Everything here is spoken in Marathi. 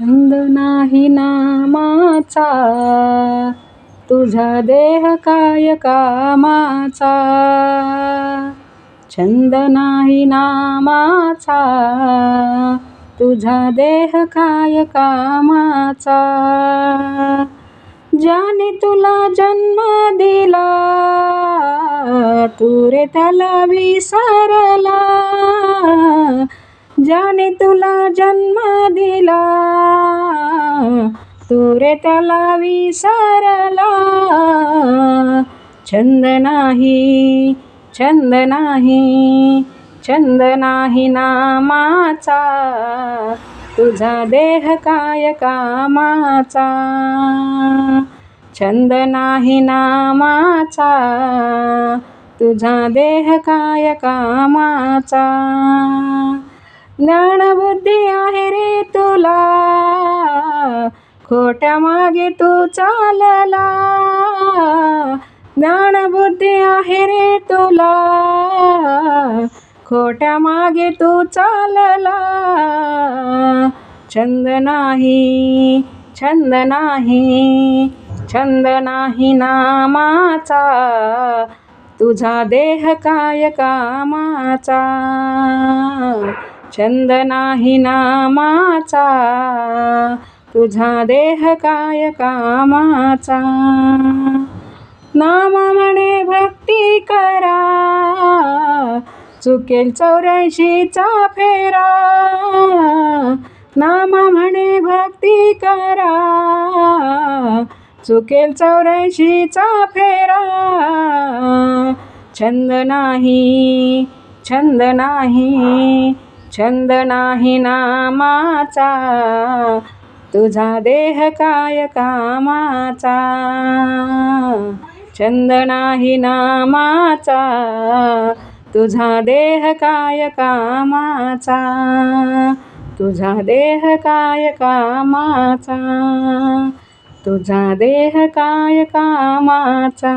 छंद नाही नामाचा तुझा देह काय कामाचा? छंद नाही नामाचा तुझा देह काय कामाचा? ज्याने तुला जन्म दिला तू रे त्याला विसरला. ज्याने तुला जन्म दिला तू रे त्याला विसरला. छंद नाही छंद नाही छंद नाही नामाचा तुझा देह काय कामाचा? छंद नाही नामाचा तुझा देह काय कामाचा? ज्ञानबुद्धी आहे रे तुला. खोट्या मागे तू चालला. ज्ञानबुद्धी आहे रे तुला. खोट्या मागे तू चालला. छंद नाही छंद नाही छंद नाही नामाचा. तुझा देह काय कामाचा? छंद नाही नामाचा तुझा देह काय कामाचा? नाम म्हणे भक्ती करा चुकेल चौऱ्याऐंशीचा फेरा. नाम म्हणे भक्ती करा चुकेल चौऱ्याऐंशीचा फेरा. छंद नाही छंद नाही छंद नाही नामाचा तुझा देह काय कामाचा? छंद नाही नामाचा तुझा देह काय कामाचा? तुझा देह काय कामाचा? तुझा देह काय कामाचा?